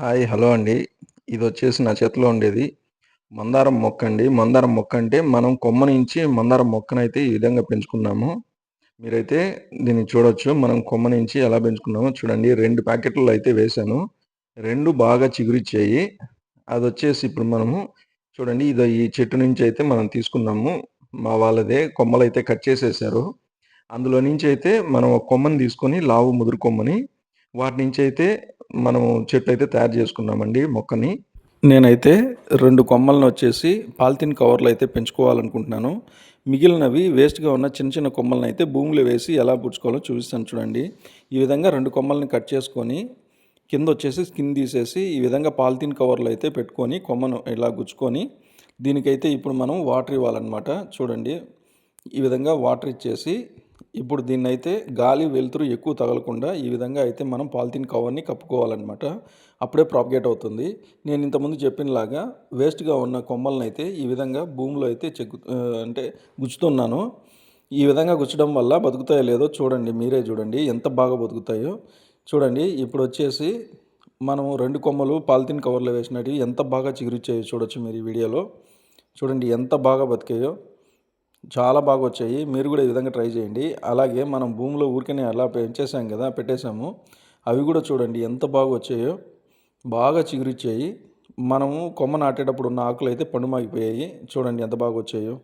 Hi hello అండి. ఇది వచ్చేసి నా చేతిలో ఉండేది. మందారం మొక్క అండి. మందారం మొక్క అంటే మనం కొమ్మ నుంచి మందారం మొక్కనైతే ఈ విధంగా పెంచుకున్నాము. మీరైతే దీన్ని చూడొచ్చు. మనం కొమ్మ నుంచి ఎలా పెంచుకున్నామో చూడండి. రెండు ప్యాకెట్లు అయితే వేశాను. రెండు బాగా చిగురిచ్చాయి. అది వచ్చేసి ఇప్పుడు మనము చూడండి. ఇది ఈ చెట్టు నుంచి అయితే మనం తీసుకున్నాము. మా వాళ్ళదే కొమ్మలు అయితే కట్ చేసేసారు. అందులో నుంచి అయితే మనం ఒక కొమ్మని తీసుకొని లావు ముదురు కొమ్మని వాటి నుంచి అయితే మనం చెట్టు అయితే తయారు చేసుకున్నామండి మొక్కని. నేనైతే రెండు కొమ్మలను వచ్చేసి పాలిథిన్ కవర్లు అయితే పెంచుకోవాలనుకుంటున్నాను. మిగిలినవి వేస్ట్గా ఉన్న చిన్న చిన్న కొమ్మలను అయితే భూమిలో వేసి ఎలా పుచ్చుకోవాలో చూపిస్తాను చూడండి. ఈ విధంగా రెండు కొమ్మల్ని కట్ చేసుకొని కింద వచ్చేసి స్కిన్ తీసేసి ఈ విధంగా పాలిథిన్ కవర్లు అయితే పెట్టుకొని కొమ్మను ఇలా గుచ్చుకొని దీనికైతే ఇప్పుడు మనం వాటర్ ఇవ్వాలన్నమాట. చూడండి ఈ విధంగా వాటర్ ఇచ్చేసి ఇప్పుడు దీన్ని అయితే గాలి వెలుతురు ఎక్కువ తగలకుండా ఈ విధంగా అయితే మనం పాలిథిన్ కవర్ని కప్పుకోవాలన్నమాట. అప్పుడే ప్రాపగేట్ అవుతుంది. నేను ఇంతకుముందు చెప్పినలాగా వేస్ట్గా ఉన్న కొమ్మలను అయితే ఈ విధంగా భూమిలో అయితే చెక్కు అంటే గుచ్చుతున్నాను. ఈ విధంగా గుచ్చడం వల్ల బతుకుతాయో లేదో చూడండి మీరే చూడండి ఎంత బాగా బతుకుతాయో. చూడండి ఇప్పుడు వచ్చేసి మనము రెండు కొమ్మలు పాలిథిన్ కవర్లో వేసినట్టు ఎంత బాగా చిగురిచ్చాయో చూడొచ్చు మీరు ఈ వీడియోలో. చూడండి ఎంత బాగా బతికాయో. చాలా బాగా వచ్చాయి మీరు కూడా ఈ విధంగా ట్రై చేయండి. అలాగే మనం భూమిలో ఊరికనే అలా పెంచేసాం కదా పెట్టేశాము. అవి కూడా చూడండి ఎంత బాగా వచ్చాయో బాగా చిగురిచ్చాయి. మనము కొమ్మ నాటేటప్పుడు ఉన్న ఆకులు అయితే పండుమాగిపోయాయి. చూడండి ఎంత బాగా వచ్చాయో